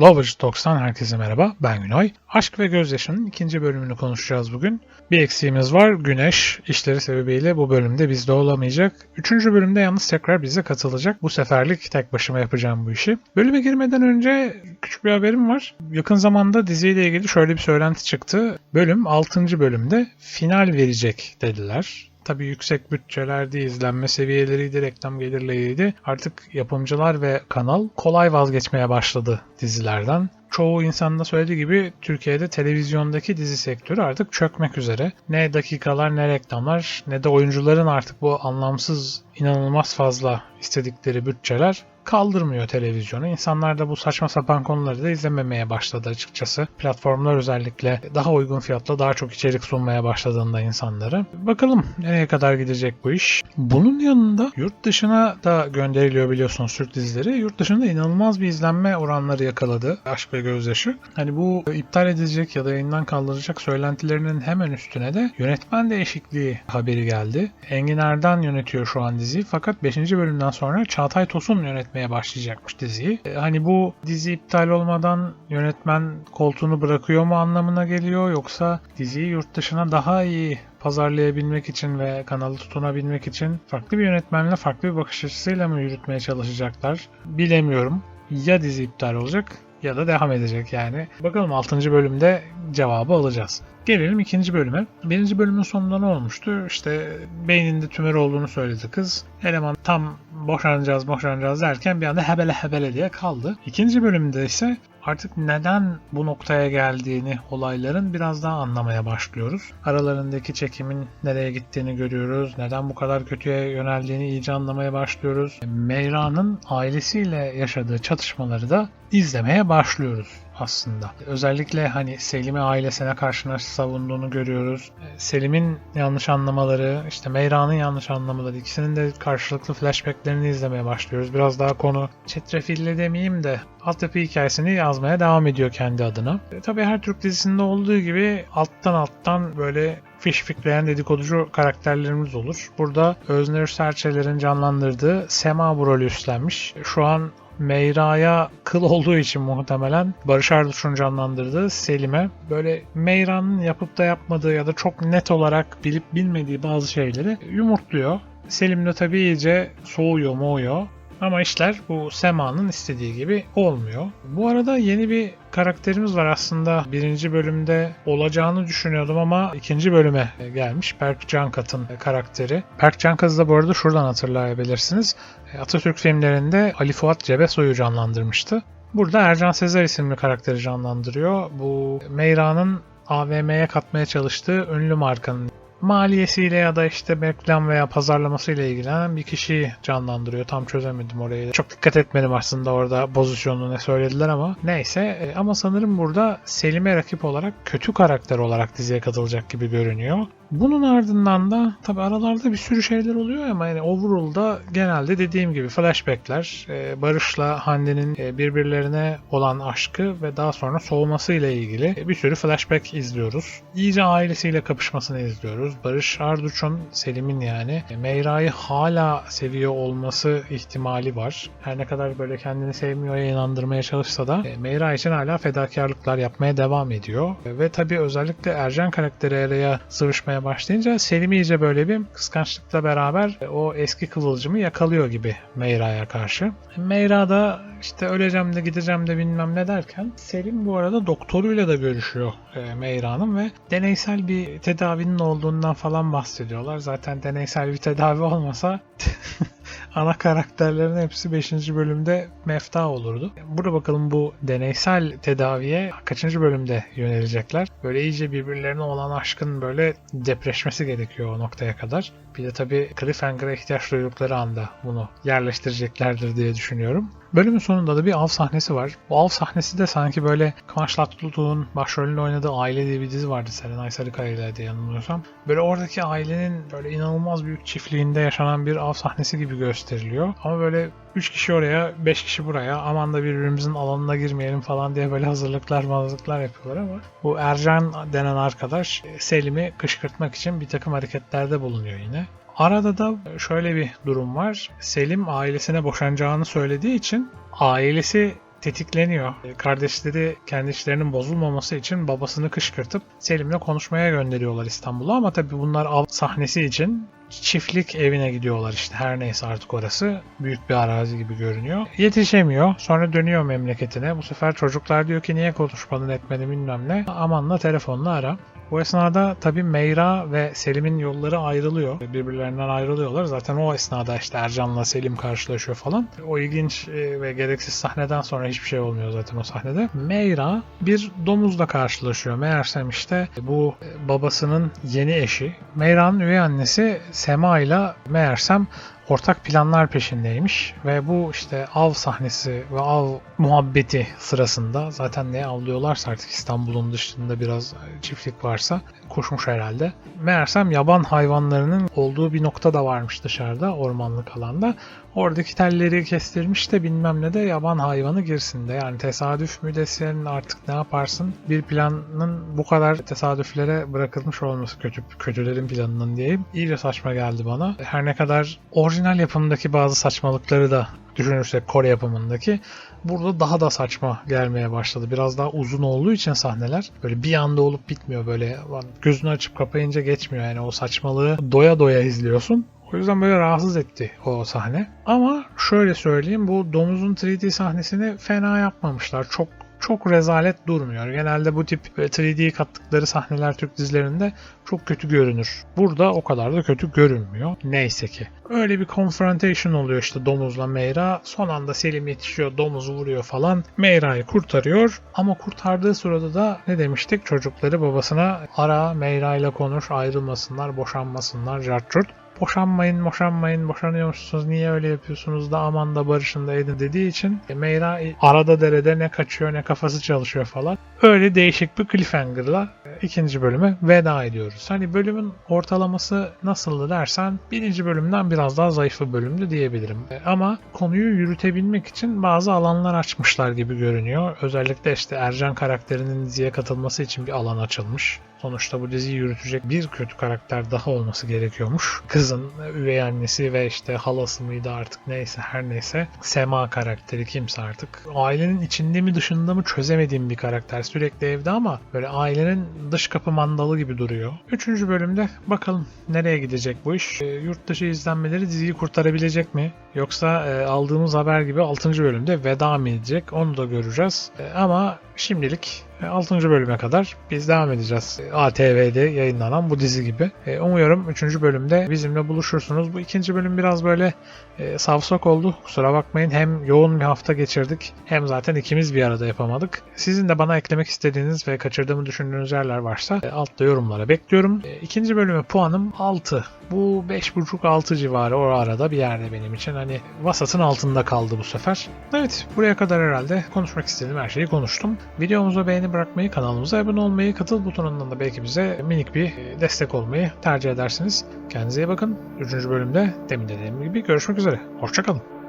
Lovers Talks'tan herkese merhaba, ben Günay. Aşk ve Gözyaşı'nın ikinci bölümünü konuşacağız bugün. Bir eksiğimiz var, Güneş. İşleri sebebiyle bu bölümde bizde olamayacak. Üçüncü bölümde yalnız tekrar bize katılacak. Bu seferlik tek başıma yapacağım bu işi. Bölüme girmeden önce küçük bir haberim var. Yakın zamanda diziyle ilgili şöyle bir söylenti çıktı. Bölüm 6. bölümde final verecek dediler. Tabii yüksek bütçelerdi, izlenme seviyeleriydi, reklam gelirleriydi. Artık yapımcılar ve kanal kolay vazgeçmeye başladı dizilerden. Çoğu insanın da söylediği gibi Türkiye'de televizyondaki dizi sektörü artık çökmek üzere. Ne dakikalar ne reklamlar ne de oyuncuların artık bu anlamsız inanılmaz fazla istedikleri bütçeler kaldırmıyor televizyonu. İnsanlar da bu saçma sapan konuları da izlememeye başladı açıkçası. Platformlar özellikle daha uygun fiyatla daha çok içerik sunmaya başladığında insanlara. Bakalım nereye kadar gidecek bu iş. Bunun yanında yurt dışına da gönderiliyor biliyorsunuz Türk dizileri. Yurt dışında inanılmaz bir izlenme oranları yakaladı. Aşk ve Gözyaşı. Hani bu iptal edilecek ya da yayından kaldırılacak söylentilerinin hemen üstüne de yönetmen değişikliği haberi geldi. Engin Erdan yönetiyor şu an diziyi fakat 5. bölümden sonra Çağatay Tosun yönetmeye başlayacakmış diziyi. E, Hani bu dizi iptal olmadan yönetmen koltuğunu bırakıyor mu anlamına geliyor yoksa diziyi yurt dışına daha iyi pazarlayabilmek için ve kanalı tutunabilmek için farklı bir yönetmenle farklı bir bakış açısıyla mı yürütmeye çalışacaklar bilemiyorum. Ya dizi iptal olacak ya da devam edecek yani. Bakalım 6. bölümde cevabı alacağız. Gelelim ikinci bölüme. Birinci bölümün sonunda ne olmuştu? İşte beyninde tümör olduğunu söyledi kız. Eleman tam boşanacağız boşanacağız derken bir anda hebele hebele diye kaldı. İkinci bölümde ise artık neden bu noktaya geldiğini olayların biraz daha anlamaya başlıyoruz. Aralarındaki çekimin nereye gittiğini görüyoruz. Neden bu kadar kötüye yöneldiğini iyice anlamaya başlıyoruz. Meyra'nın ailesiyle yaşadığı çatışmaları da izlemeye başlıyoruz aslında. Özellikle hani Selim'i ailesine karşı nasıl savunduğunu görüyoruz. Selim'in yanlış anlamaları, işte Meyra'nın yanlış anlamaları ikisinin de karşılıklı flashbacklerini izlemeye başlıyoruz. Biraz daha konu çetrefilli demeyeyim de altyapı hikayesini yazmaya devam ediyor kendi adına. E, tabii her Türk dizisinde olduğu gibi alttan alttan böyle fiş fikleyen dedikoducu karakterlerimiz olur. Burada Öznur Serçeler'in canlandırdığı Sema bu rolü üstlenmiş. Şu an Meyra'ya kıl olduğu için muhtemelen Barış Arduç'un canlandırdığı Selim'e böyle Meyra'nın yapıp da yapmadığı ya da çok net olarak bilip bilmediği bazı şeyleri yumurtluyor. Selim de tabii iyice soğuyor moğuyor. Ama işler bu Sema'nın istediği gibi olmuyor. Bu arada yeni bir karakterimiz var aslında. Birinci bölümde olacağını düşünüyordum ama ikinci bölüme gelmiş. Berk Cankat'ın karakteri. Berk Cankat'ı da bu arada şuradan hatırlayabilirsiniz. Atatürk filmlerinde Ali Fuat Cebesoy'u canlandırmıştı. Burada Ercan Sezer isimli karakteri canlandırıyor. Bu Meyra'nın AVM'ye katmaya çalıştığı ünlü markanın maliyesiyle ya da işte reklam veya pazarlamasıyla ilgilenen bir kişiyi canlandırıyor. Tam çözemedim orayı. Çok dikkat etmedim aslında orada pozisyonunu ne söylediler ama. Neyse e, ama sanırım burada Selim'e rakip olarak kötü karakter olarak diziye katılacak gibi görünüyor. Bunun ardından da tabi aralarda bir sürü şeyler oluyor ama yani overall'da genelde dediğim gibi flashbackler, e, Barış'la Hande'nin e, birbirlerine olan aşkı ve daha sonra soğumasıyla ilgili bir sürü flashback izliyoruz. İyice ailesiyle kapışmasını izliyoruz. Barış Arduç'un, Selim'in yani e, Meyra'yı hala seviyor olması ihtimali var. Her ne kadar böyle kendini sevmiyor'a inandırmaya çalışsa da Meyra için hala fedakarlıklar yapmaya devam ediyor. Ve tabi özellikle Ercan karakteri araya sıvışmaya başlayınca Selim iyice böyle bir kıskançlıkla beraber o eski kıvılcımı yakalıyor gibi Meyra'ya karşı. Meyra da işte öleceğim de gideceğim de bilmem ne derken Selim bu arada doktoruyla da görüşüyor e, Meyra'nın ve deneysel bir tedavinin olduğundan falan bahsediyorlar. Zaten deneysel bir tedavi olmasa ana karakterlerin hepsi 5. bölümde mefta olurdu. Burada bakalım bu deneysel tedaviye kaçıncı bölümde yönelecekler. Böyle iyice birbirlerine olan aşkın böyle depreşmesi gerekiyor o noktaya kadar. Bir de tabii cliffhanger'a ihtiyaç duydukları anda bunu yerleştireceklerdir diye düşünüyorum. Bölümün sonunda da bir av sahnesi var. Bu av sahnesi de sanki böyle Kıvanç Tatlıtuğ'un başrolünde oynadığı Aile diye bir dizi vardı Serenay Sarıkaya ile yanılmıyorsam. Böyle oradaki ailenin böyle inanılmaz büyük çiftliğinde yaşanan bir av sahnesi gibi gösteriliyor. Ama böyle 3 kişi oraya, 5 kişi buraya. Aman da birbirimizin alanına girmeyelim falan diye böyle hazırlıklar mazlıklar yapıyorlar ama bu Ercan denen arkadaş Selim'i kışkırtmak için bir takım hareketlerde bulunuyor yine. Arada da şöyle bir durum var. Selim ailesine boşanacağını söylediği için ailesi tetikleniyor. Kardeşleri kendi işlerinin bozulmaması için babasını kışkırtıp Selim'le konuşmaya gönderiyorlar İstanbul'a ama tabii bunlar av sahnesi için çiftlik evine gidiyorlar işte her neyse artık orası büyük bir arazi gibi görünüyor. Yetişemiyor sonra dönüyor memleketine bu sefer çocuklar diyor ki niye konuşmadın etmedin bilmem ne amanla telefonla ara. Bu esnada tabii Meyra ve Selim'in yolları ayrılıyor. Birbirlerinden ayrılıyorlar. Zaten o esnada işte Ercan'la Selim karşılaşıyor falan. O ilginç e, ve gereksiz sahneden sonra hiçbir şey olmuyor zaten o sahnede. Meyra bir domuzla karşılaşıyor. Meğersem işte bu babasının yeni eşi. Meyra'nın üvey annesi Sema ile meğersem ortak planlar peşindeymiş ve bu işte av sahnesi ve av muhabbeti sırasında zaten ne avlıyorlarsa artık İstanbul'un dışında biraz çiftlik varsa koşmuş herhalde. Meğersem yaban hayvanlarının olduğu bir nokta da varmış dışarıda ormanlık alanda. Oradaki telleri kestirmiş de bilmem ne de yaban hayvanı girsin de. Yani tesadüf mü desin artık ne yaparsın? Bir planın bu kadar tesadüflere bırakılmış olması kötü kötülerin planının diyeyim. İyice saçma geldi bana. Her ne kadar orijinal yapımdaki bazı saçmalıkları da düşünürsek Kore yapımındaki burada daha da saçma gelmeye başladı. Biraz daha uzun olduğu için sahneler böyle bir anda olup bitmiyor böyle gözünü açıp kapayınca geçmiyor yani o saçmalığı doya doya izliyorsun. O yüzden böyle rahatsız etti o sahne. Ama şöyle söyleyeyim bu domuzun 3D sahnesini fena yapmamışlar. Çok çok rezalet durmuyor. Genelde bu tip 3D kattıkları sahneler Türk dizilerinde çok kötü görünür. Burada o kadar da kötü görünmüyor. Neyse ki. Öyle bir confrontation oluyor işte domuzla Meyra. Son anda Selim yetişiyor, domuzu vuruyor falan. Meyra'yı kurtarıyor. Ama kurtardığı sırada da ne demiştik? Çocukları babasına ara, Meyra ile konuş, ayrılmasınlar, boşanmasınlar, cartçurt boşanmayın boşanmayın boşanıyormuşsunuz niye öyle yapıyorsunuz da aman da barışın da edin dediği için e, Meyra arada derede ne kaçıyor ne kafası çalışıyor falan. Öyle değişik bir cliffhanger'la e, ikinci bölüme veda ediyoruz. Hani bölümün ortalaması nasıldı dersen birinci bölümden biraz daha zayıf bir bölümdü diyebilirim. E, ama konuyu yürütebilmek için bazı alanlar açmışlar gibi görünüyor. Özellikle işte Ercan karakterinin diziye katılması için bir alan açılmış. Sonuçta bu diziyi yürütecek bir kötü karakter daha olması gerekiyormuş. Kızın üvey annesi ve işte halası mıydı artık neyse her neyse. Sema karakteri kimse artık. Ailenin içinde mi dışında mı çözemediğim bir karakter. Sürekli evde ama böyle ailenin dış kapı mandalı gibi duruyor. Üçüncü bölümde bakalım nereye gidecek bu iş. E, yurt dışı izlenmeleri diziyi kurtarabilecek mi? Yoksa e, aldığımız haber gibi 6. bölümde veda mı edecek? Onu da göreceğiz. E, ama şimdilik 6. bölüme kadar biz devam edeceğiz. ATV'de yayınlanan bu dizi gibi. E, umuyorum 3. bölümde bizimle buluşursunuz. Bu ikinci bölüm biraz böyle e, savsak oldu. Kusura bakmayın. Hem yoğun bir hafta geçirdik hem zaten ikimiz bir arada yapamadık. Sizin de bana eklemek istediğiniz ve kaçırdığımı düşündüğünüz yerler varsa e, altta yorumlara bekliyorum. E, ikinci bölüme puanım 6. Bu 5.5-6 civarı o arada bir yerde benim için. Hani vasatın altında kaldı bu sefer. Evet buraya kadar herhalde konuşmak istediğim her şeyi konuştum. Videomuza beğeni bırakmayı, kanalımıza abone olmayı, katıl butonundan da belki bize minik bir destek olmayı tercih edersiniz. Kendinize iyi bakın. Üçüncü bölümde demin dediğim gibi görüşmek üzere. Hoşçakalın.